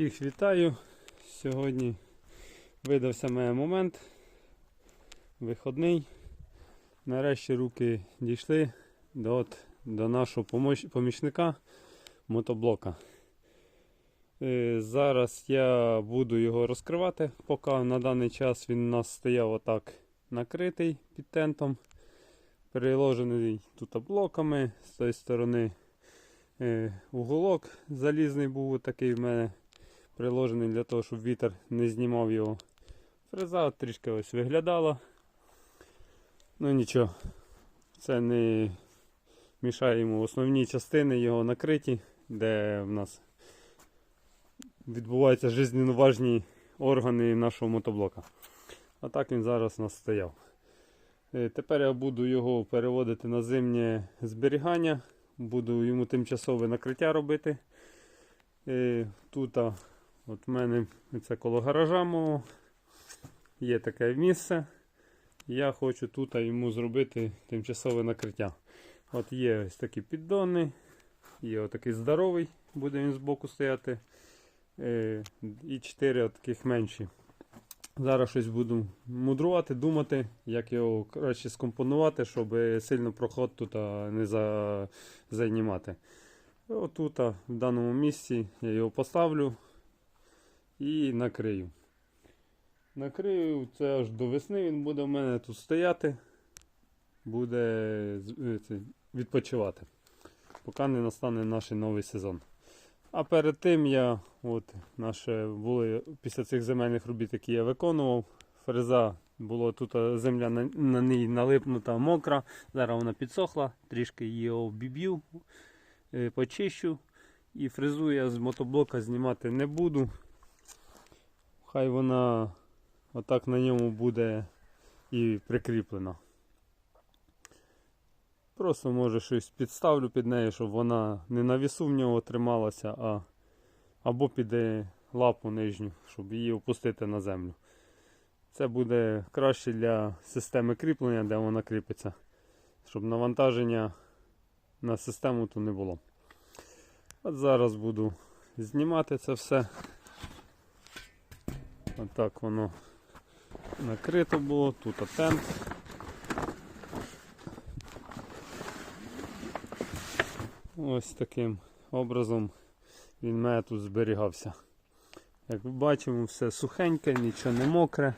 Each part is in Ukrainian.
Всіх вітаю. Сьогодні видався мене момент. Виходний. Нарешті руки дійшли до, от, до нашого помічника мотоблока. Е, Зараз я буду його розкривати, поки на даний час він у нас стояв отак накритий під тентом, переложений тут блоками з тої сторони е, уголок залізний був такий в мене приложений для того, щоб вітер не знімав його. Фреза трішки ось виглядала. Ну нічого, це не мішає йому основні частини його накриті, де в нас відбуваються жизненно важні органи нашого мотоблока. А так він зараз у нас стояв. Е, Тепер я буду його переводити на зимнє зберігання. Буду йому тимчасове накриття робити. Е, Тут от в мене це коло гаража мого. Є таке місце. Я хочу тут йому зробити тимчасове накриття. От є ось такі піддони. Є отакий здоровий, буде він збоку стояти. Е, І чотири таких менші. Зараз щось буду мудрувати, думати, як його краще скомпонувати, щоб сильно проход тут не за... займати. Отут, в даному місці, я його поставлю і накрию. Накрию це аж до весни він буде в мене тут стояти, буде е, відпочивати, поки не настане наш новий сезон. А перед тим я, от наше були після цих земельних робіт, які я виконував, фреза було тут земля на, на ній налипнута мокра. Зараз вона підсохла, трішки її обіб'ю, е, почищу. І фрезу я з мотоблока знімати не буду. Хай вона отак на ньому буде і прикріплена. Просто може щось підставлю під нею, щоб вона не на вісу в нього трималася, а або під е, лапу нижню, щоб її опустити на землю. Це буде краще для системи кріплення, де вона кріпиться, щоб навантаження на систему тут не було. От зараз буду знімати це все. Отак воно накрито було, тут тент. Ось таким образом він мене тут зберігався. Як ви бачимо, все сухеньке, нічого не мокре,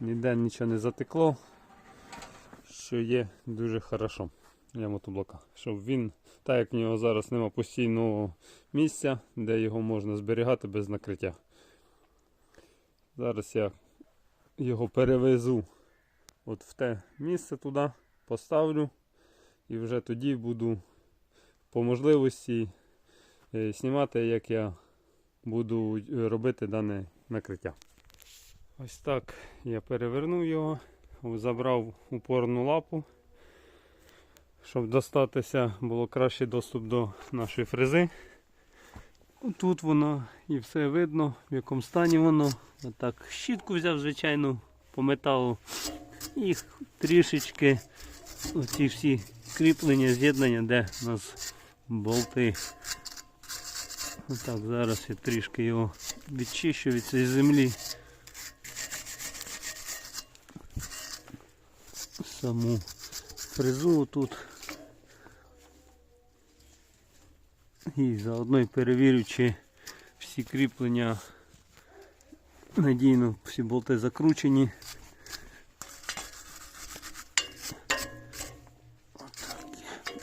ніде нічого не затекло, що є дуже хорошо для мотоблока. Щоб він, так як в нього зараз немає постійного місця, де його можна зберігати без накриття. Зараз я його перевезу от в те місце туди, поставлю і вже тоді буду по можливості е, знімати, як я буду робити дане накриття. Ось так я перевернув його, забрав упорну лапу, щоб достатися, було кращий доступ до нашої фрези. Тут воно і все видно, в якому стані воно. Отак щітку взяв, звичайно, по металу. І трішечки оці всі кріплення, з'єднання, де у нас болти. Отак, зараз я трішки його відчищу від цієї землі. Саму фрезу тут. І заодно й перевірю, чи всі кріплення надійно, всі болти закручені. Отак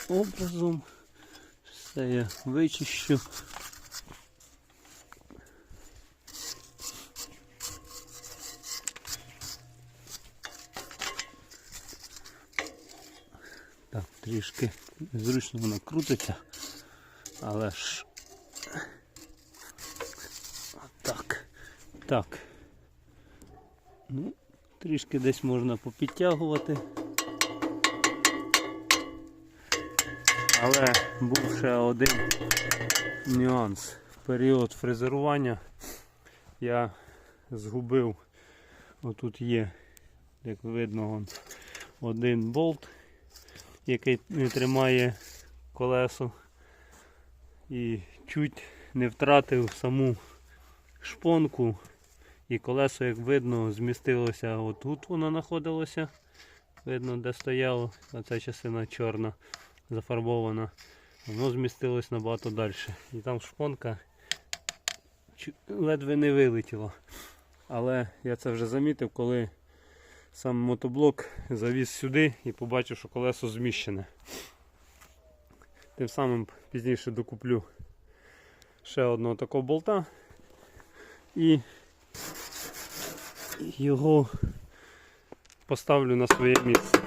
образом. Все я вичищу. Так, трішки зручно воно крутиться, але ж так. Так. Ну, трішки десь можна попідтягувати. Але був ще один нюанс. В період фрезерування я згубив, отут є, як видно, один болт, який не тримає колесо. І чуть не втратив саму шпонку. І колесо, як видно, змістилося отут воно знаходилося. Видно, де стояло, а ця частина чорна зафарбована. Воно змістилось набагато далі. І там шпонка ледве не вилетіла. Але я це вже замітив, коли сам мотоблок завіз сюди і побачив, що колесо зміщене. Тим самим пізніше докуплю ще одного такого болта і його поставлю на своє місце.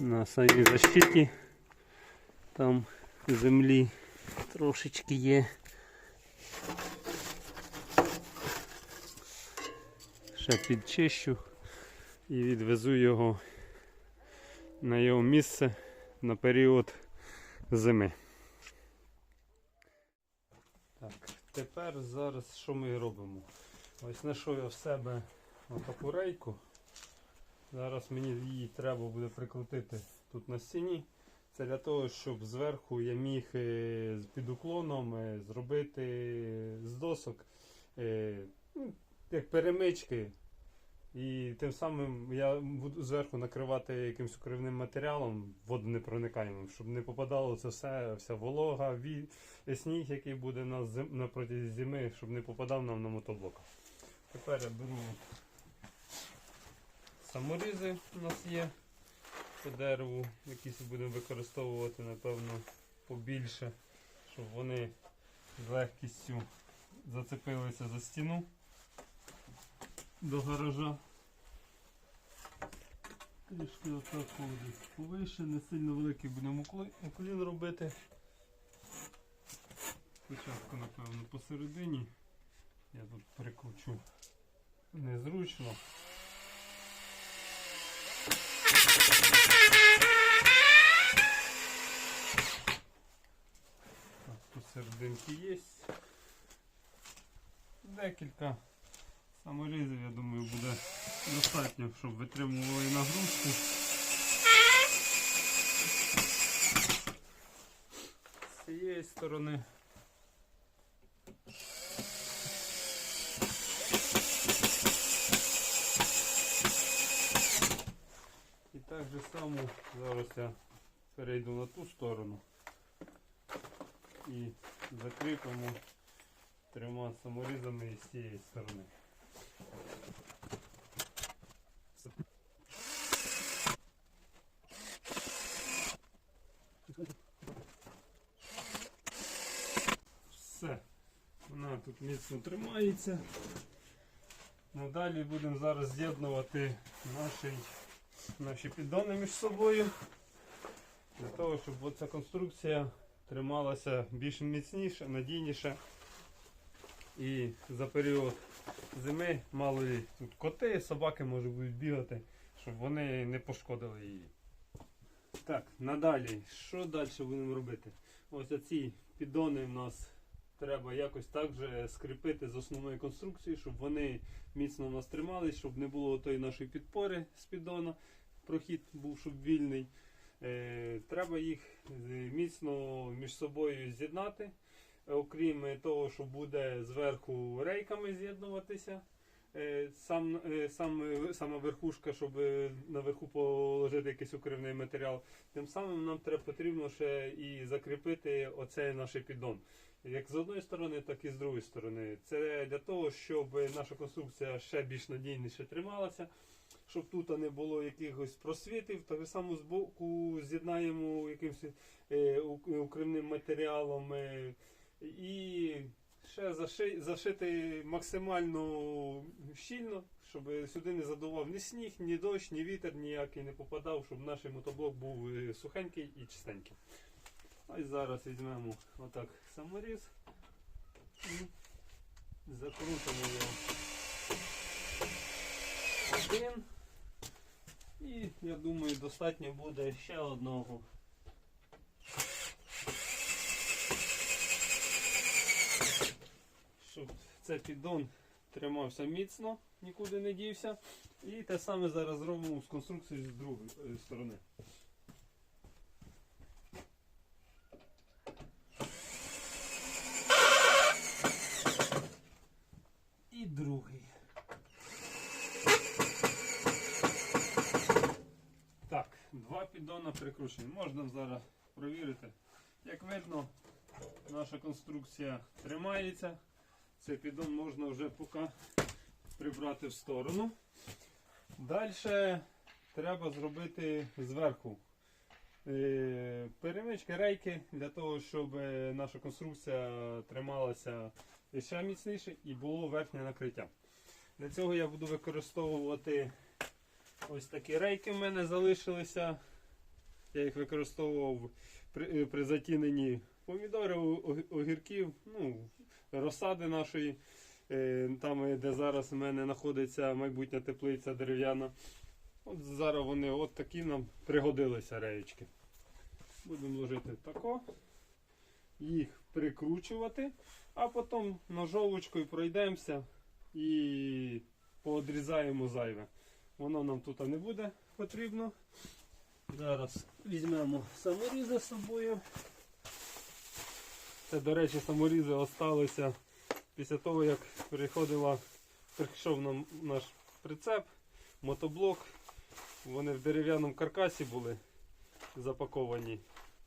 На самій защиті там землі трошечки є. Ще підчищу і відвезу його на його місце на період зими. Так, тепер зараз що ми робимо? Ось знайшов я в себе отаку рейку. Зараз мені її треба буде прикрутити тут на стіні. Це для того, щоб зверху я міг е, під уклоном е, зробити з досок е, ну, як перемички. І тим самим я буду зверху накривати якимось укривним матеріалом водонепроникаємим, щоб не попадало це все, вся волога, ві... сніг, який буде на, зим... на зими, щоб не попадав нам на мотоблок. Тепер я беру саморізи у нас є по дереву, якісь будемо використовувати, напевно, побільше, щоб вони з легкістю зацепилися за стіну до гаража. Трішки отак десь повище, не сильно великий будемо уклі- уклін робити. Спочатку, напевно, посередині. Я тут прикручу незручно. Так, посерединки є. Декілька саморізів, я думаю, буде достатньо, щоб витримували нагрузку. З цієї сторони. І так же само зараз я перейду на ту сторону і закріпимо трьома саморізами з цієї сторони. Все. Вона тут міцно тримається. Ну, далі будемо зараз з'єднувати наші, наші піддони між собою. Для того, щоб оця конструкція трималася більш міцніше, надійніше. І за період зими мало ли тут коти, собаки можуть будуть бігати, щоб вони не пошкодили її. Так, надалі, що далі будемо робити? Ось ці піддони в нас треба якось так же скріпити з основної конструкції, щоб вони міцно в нас тримались, щоб не було тої нашої підпори з піддона, прохід був щоб вільний. Е, треба їх е, міцно між собою з'єднати. Окрім того, що буде зверху рейками з'єднуватися. Е, Сам, сам, сама верхушка, щоб наверху положити якийсь укривний матеріал. Тим самим нам треба потрібно ще і закріпити оцей наш піддон. Як з одної сторони, так і з другої сторони. Це для того, щоб наша конструкція ще більш надійніше трималася, щоб тут не було якихось просвітів. Так само з боку з'єднаємо якимось е, укривним матеріалом. е, і ще заши, зашити максимально щільно, щоб сюди не задував ні сніг, ні дощ, ні вітер ніякий не попадав, щоб наш мотоблок був е, сухенький і чистенький. Ось зараз візьмемо отак саморіз і закрутимо його один. І я думаю достатньо буде ще одного. Щоб цей піддон тримався міцно, нікуди не дівся. І те саме зараз зробимо з конструкцією з другої е, сторони. Поршень. Можна зараз провірити. Як видно, наша конструкція тримається. Цей піддон можна вже поки прибрати в сторону. Далі треба зробити зверху е, перемички, рейки для того, щоб е, наша конструкція трималася ще міцніше і було верхнє накриття. Для цього я буду використовувати ось такі рейки в мене залишилися. Я їх використовував при, е, при затіненні помідорів, огірків, ну, розсади нашої. Е, Там, е, де зараз в мене знаходиться майбутня теплиця дерев'яна. От зараз вони от такі нам пригодилися реєчки. Будемо ложити тако, їх прикручувати, а потім ножовочкою пройдемося і поодрізаємо зайве. Воно нам тут не буде потрібно. Зараз візьмемо саморізи з собою. Це, до речі, саморізи осталися після того, як приходила, прийшов нам наш прицеп, мотоблок. Вони в дерев'яному каркасі були запаковані.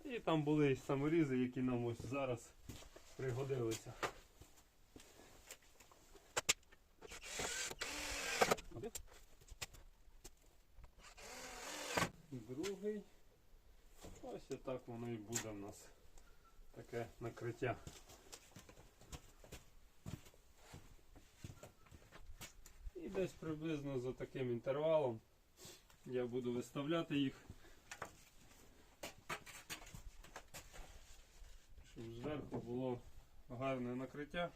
І там були саморізи, які нам ось зараз пригодилися. Другий. Ось і так воно і буде в нас. Таке накриття. І десь приблизно за таким інтервалом я буду виставляти їх. Щоб зверху було гарне накриття.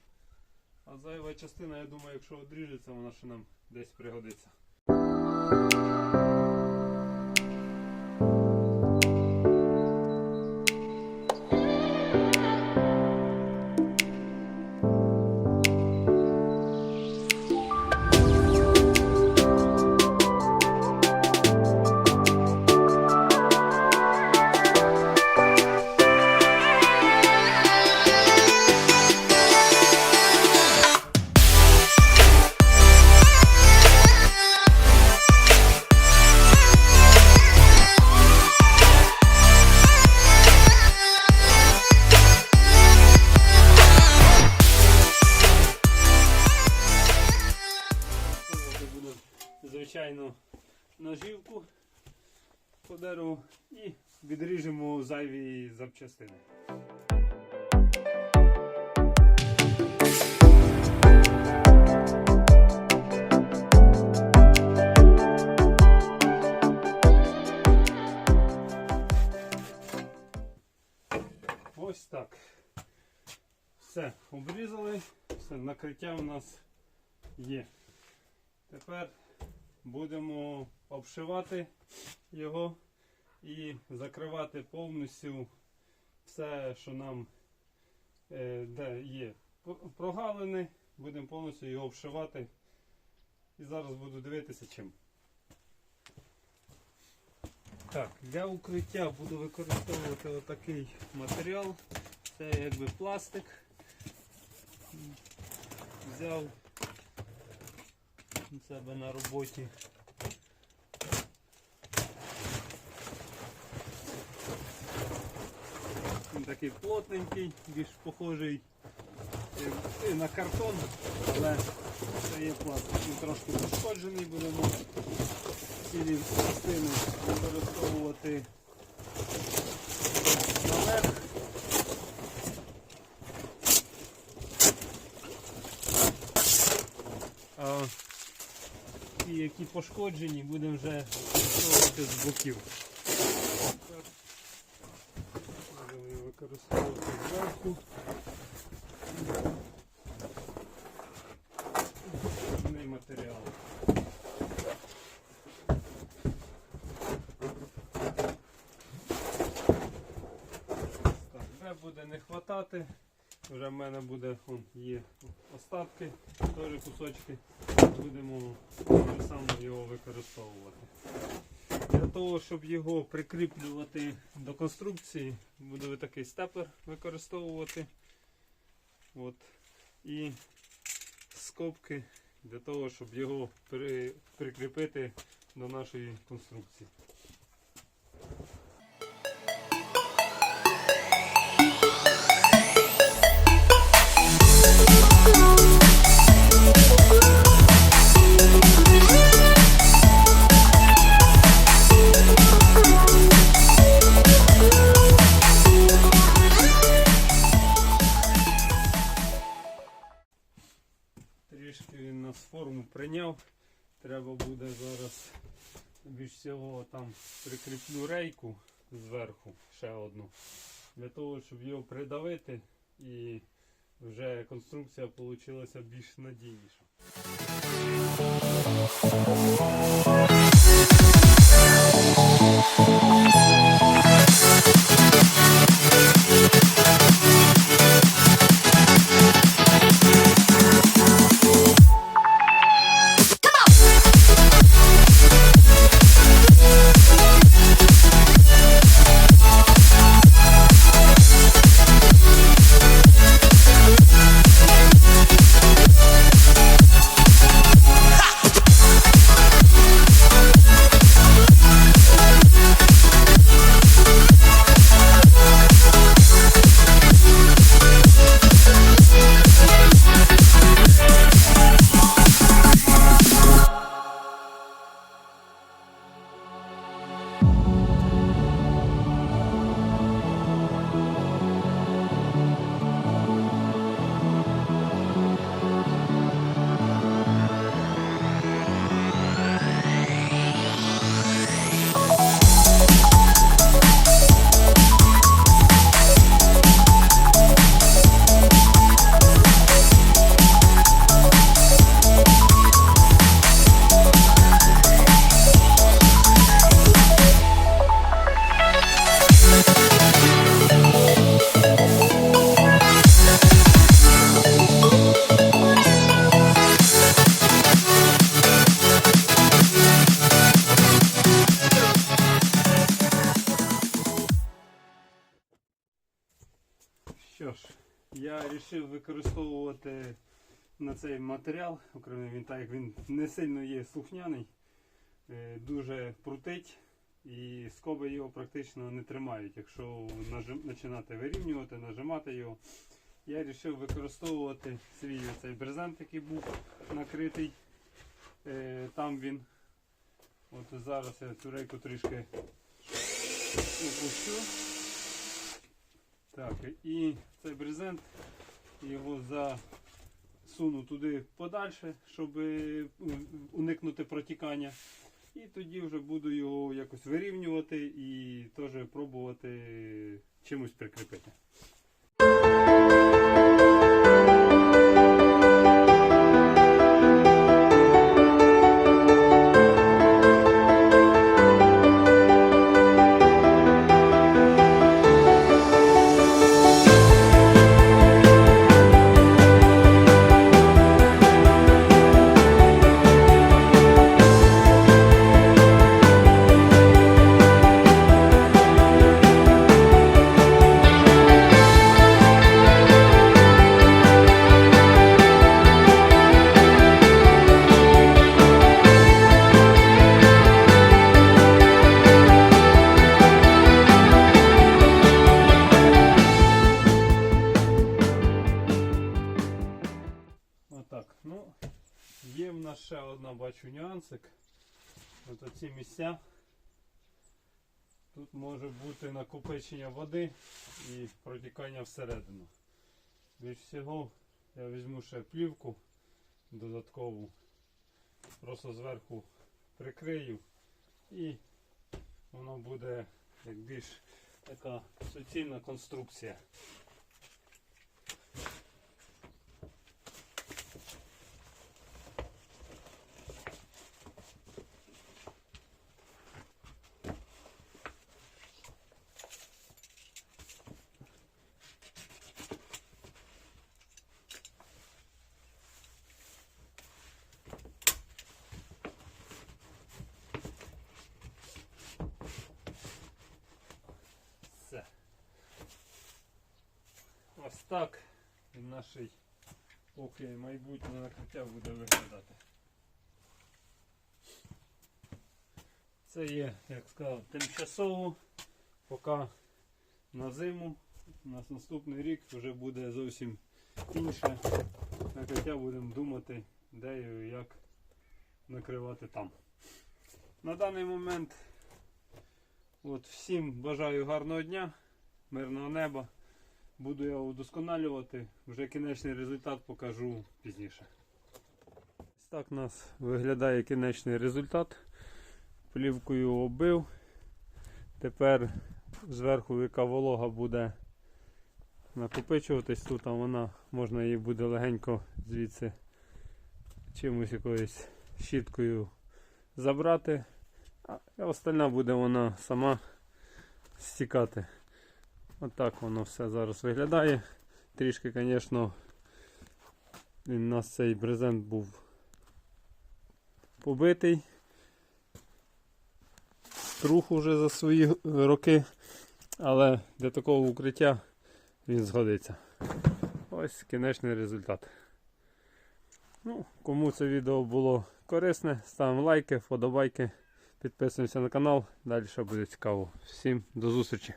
А зайва частина, я думаю, якщо одріжеться, вона ще нам десь пригодиться. Ножівку по дереву і відріжемо зайві запчастини. Ось так. Все, обрізали, все, накриття у нас є. Тепер будемо обшивати його і закривати повністю все, що нам е, де є прогалини, будемо повністю його обшивати. І зараз буду дивитися чим. Так, для укриття буду використовувати отакий матеріал. Це якби пластик. Взяв у себе на роботі. Він такий плотненький, більш похожий е, на картон, але це є пластик. Він трошки пошкоджений, будемо цілі частини використовувати наверх. А ті, які пошкоджені, будемо вже використовувати з боків. Будемо використовувати зверху. Основний матеріал. Так, де буде не хватати. Вже в мене буде он, є остатки, теж кусочки. Будемо так само його використовувати. Для того, щоб його прикріплювати до конструкції, буду такий степлер використовувати. От. І скобки для того, щоб його при- прикріпити до нашої конструкції. Треба буде зараз більш всього там прикріплю рейку зверху, ще одну. Для того, щоб його придавити і вже конструкція вийшла більш надійніша. Що ж, я вирішив використовувати на цей матеріал, окремо він так як він не сильно є слухняний, е, дуже прутить і скоби його практично не тримають. Якщо починати вирівнювати, нажимати його, я вирішив використовувати свій цей брезент, який був накритий. Е, Там він. От зараз я цю рейку трішки опущу. Так, і цей брезент його засуну туди подальше, щоб е, уникнути протікання. І тоді вже буду його якось вирівнювати і теж пробувати чимось прикріпити. Накопичення води і протікання всередину. Більш всього я візьму ще плівку додаткову, просто зверху прикрию і воно буде як більш така суцільна конструкція. Все. Ось так наш поки майбутнє накриття буде виглядати. Це є, як сказав, тимчасово, поки на зиму. У нас наступний рік вже буде зовсім інше накриття, будемо думати, де і як накривати там. На даний момент От, всім бажаю гарного дня, мирного неба. Буду я удосконалювати. Вже кінечний результат покажу пізніше. Ось так у нас виглядає кінечний результат. Плівкою оббив. Тепер зверху яка волога буде накопичуватись, тут а вона можна її буде легенько звідси чимось якоюсь щіткою забрати, а остальна буде вона сама стікати. Отак воно все зараз виглядає. Трішки, звісно, у нас цей брезент був побитий. Струх уже за свої роки, але для такого укриття він згодиться. Ось кінечний результат. Ну, кому це відео було корисне, ставимо лайки, вподобайки, підписуємося на канал. Далі буде цікаво. Всім до зустрічі!